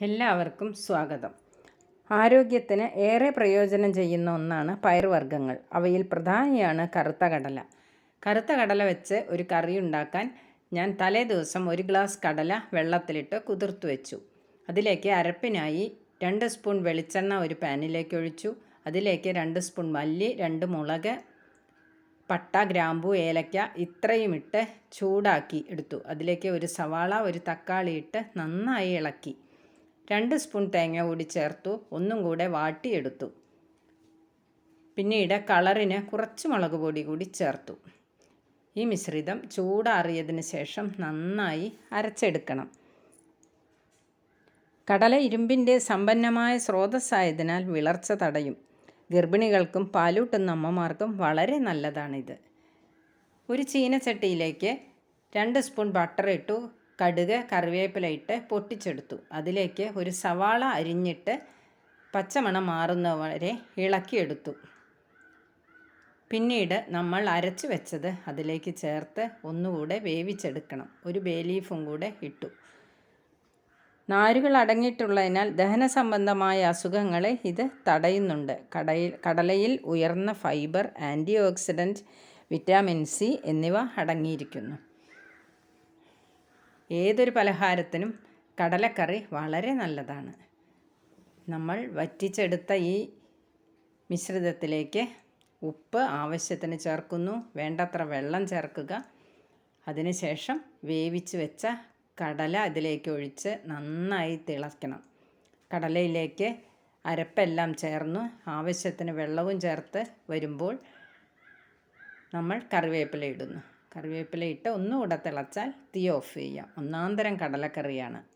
എല്ലാവർക്കും സ്വാഗതം. ആരോഗ്യത്തിന് ഏറെ പ്രയോജനം ചെയ്യുന്ന ഒന്നാണ് പയർവർഗങ്ങൾ അവയിൽ പ്രധാനിയാണ് കറുത്ത കടല. കറുത്ത കടല വെച്ച് ഒരു കറി ഉണ്ടാക്കാൻ ഞാൻ തലേ ദിവസം ഒരു ഗ്ലാസ് കടല വെള്ളത്തിലിട്ട് കുതിർത്ത് വെച്ചു. അതിലേക്ക് അരപ്പിനായി രണ്ട് സ്പൂൺ വെളിച്ചെണ്ണ ഒരു പാനിലേക്ക് ഒഴിച്ചു. അതിലേക്ക് രണ്ട് സ്പൂൺ മല്ലി രണ്ട് മുളക് പട്ട ഗ്രാമ്പു ഏലക്ക ഇത്രയും ഇട്ട് ചൂടാക്കി എടുത്തു. അതിലേക്ക് ഒരു സവാള ഒരു തക്കാളി ഇട്ട് നന്നായി ഇളക്കി. രണ്ട് സ്പൂൺ തേങ്ങ കൂടി ചേർത്തു. ഒന്നും കൂടെ വാട്ടിയെടുത്തു. പിന്നീട് കളറിന് കുറച്ച് മുളക് പൊടി കൂടി ചേർത്തു. ഈ മിശ്രിതം ചൂടാറിയതിന് ശേഷം നന്നായി അരച്ചെടുക്കണം. കടല ഇരുമ്പിന്റെ സമ്പന്നമായ സ്രോതസ്സായതിനാൽ വിളർച്ച തടയും. ഗർഭിണികൾക്കും പാലൂട്ടുന്ന അമ്മമാർക്കും വളരെ നല്ലതാണിത്. ഒരു ചീനച്ചട്ടിയിലേക്ക് രണ്ട് സ്പൂൺ ബട്ടർ ഇട്ടു. കടുക് കറിവേപ്പില ഇട്ട് പൊട്ടിച്ചെടുത്തു. അതിലേക്ക് ഒരു സവാള അരിഞ്ഞിട്ട് പച്ചമണം മാറുന്ന മാറുന്നവരെ ഇളക്കിയെടുത്തു. പിന്നീട് നമ്മൾ അരച്ചു വെച്ചത് അതിലേക്ക് ചേർത്ത് ഒന്നുകൂടെ വേവിച്ചെടുക്കണം. ഒരു ബേലീഫും കൂടെ ഇട്ടു. നാരുകൾ അടങ്ങിയിട്ടുള്ളതിനാൽ ദഹന സംബന്ധമായ അസുഖങ്ങളെ ഇത് തടയുന്നുണ്ട്. കടയിൽ കടലയിൽ ഉയർന്ന fibre antioxidant vitamin C എന്നിവ അടങ്ങിയിരിക്കുന്നു. ഏതൊരു പലഹാരത്തിനും കടലക്കറി വളരെ നല്ലതാണ്. നമ്മൾ വറ്റിച്ചെടുത്ത ഈ മിശ്രിതത്തിലേക്ക് ഉപ്പ് ആവശ്യത്തിന് ചേർക്കുന്നു. വേണ്ടത്ര വെള്ളം ചേർക്കുക. അതിനുശേഷം വേവിച്ച് വെച്ച കടല അതിലേക്ക് ഒഴിച്ച് നന്നായി തിളക്കണം. കടലയിലേക്ക് അരപ്പെല്ലാം ചേർന്നു. ആവശ്യത്തിന് വെള്ളവും ചേർത്ത് വരുമ്പോൾ നമ്മൾ കറിവേപ്പില ഇടുന്നു. കറിവേപ്പില ഇട്ട് ഒന്നുകൂടെ തിളച്ചാൽ തീ ഓഫ് ചെയ്യാം. ഒന്നാന്തരം കടലക്കറിയാണ്.